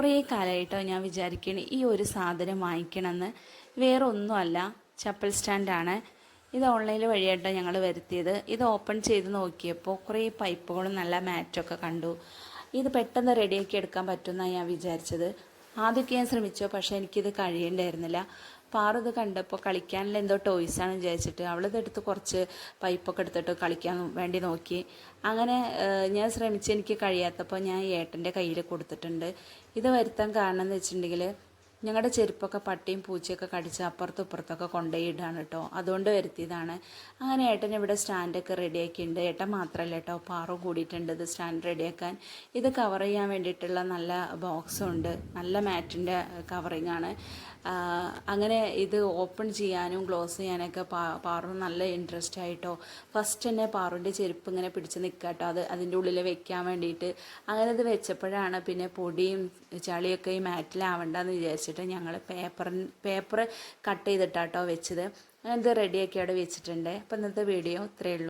കുറേ കാലമായിട്ടോ ഞാൻ വിചാരിക്കണേ ഈ ഒരു സാധനം വാങ്ങിക്കണമെന്ന്. വേറെ ഒന്നുമല്ല ചപ്പൽ സ്റ്റാൻഡാണ്. ഇത് ഓൺലൈനിൽ വഴിയായിട്ടോ ഞങ്ങൾ വരുത്തിയത്. ഇത് ഓപ്പൺ ചെയ്ത് നോക്കിയപ്പോൾ കുറേ പൈപ്പുകളും നല്ല മാറ്റൊക്കെ കണ്ടു. ഇത് പെട്ടെന്ന് റെഡിയാക്കി എടുക്കാൻ പറ്റുമെന്നാണ് ഞാൻ വിചാരിച്ചത്. ആദ്യമൊക്കെ ഞാൻ ശ്രമിച്ചു പക്ഷേ എനിക്കിത് കഴിയണ്ടായിരുന്നില്ല. പാറ ഇത് കണ്ടപ്പോൾ കളിക്കാനുള്ള എന്തോ ടോയ്സ് ടോയ്സാണ് വിചാരിച്ചിട്ട് അവളിതെടുത്ത് കുറച്ച് പൈപ്പൊക്കെ എടുത്തിട്ട് കളിക്കാൻ വേണ്ടി നോക്കി. അങ്ങനെ ഞാൻ ശ്രമിച്ച് എനിക്ക് കഴിയാത്തപ്പോൾ ഞാൻ ഏട്ടന്റെ കയ്യിൽ കൊടുത്തിട്ടുണ്ട്. ഇത് വരുത്താൻ കാരണം എന്ന് വെച്ചിട്ടുണ്ടെങ്കിൽ ഞങ്ങളുടെ ചെരുപ്പൊക്കെ പട്ടിയും പൂച്ചയൊക്കെ കടിച്ച് അപ്പുറത്തും ഇപ്പുറത്തൊക്കെ കൊണ്ടുപോയി ഇടാണ് കേട്ടോ അതുകൊണ്ട് വരുത്തിയതാണ്. അങ്ങനെ ഏട്ടൻ ഇവിടെ സ്റ്റാൻഡൊക്കെ റെഡിയാക്കിയിട്ടുണ്ട്. ഏട്ടൻ മാത്രമല്ല കേട്ടോ പാറു കൂടിയിട്ടുണ്ട് ഇത് സ്റ്റാൻഡ് റെഡിയാക്കാൻ. ഇത് കവർ ചെയ്യാൻ വേണ്ടിയിട്ടുള്ള നല്ല ബോക്സും ഉണ്ട്. നല്ല മാറ്റിന്റെ കവറിങ് ആണ്. അങ്ങനെ ഇത് ഓപ്പൺ ചെയ്യാനും ക്ലോസ് ചെയ്യാനൊക്കെ പാറു നല്ല ഇൻട്രസ്റ്റ് ആയിട്ടോ ഫസ്റ്റ് തന്നെ പാറുവിന്റെ ചെരുപ്പ് ഇങ്ങനെ പിടിച്ച് നിൽക്കുക കേട്ടോ അത് അതിന്റെ ഉള്ളിൽ വെക്കാൻ വേണ്ടിയിട്ട്. അങ്ങനെ ഇത് വെച്ചപ്പോഴാണ് പിന്നെ പൊടിയും ചളിയൊക്കെ ഈ മാറ്റിലാവണ്ടെന്ന് വിചാരിച്ചിട്ട് ഞങ്ങൾ പേപ്പർ പേപ്പർ കട്ട് ചെയ്തിട്ടാട്ടോ വെച്ചത്. ഇത് റെഡിയാക്കി അവിടെ വെച്ചിട്ടുണ്ട്. അപ്പം ഇന്നത്തെ വീഡിയോ ഇത്രയേ ഉള്ളൂ.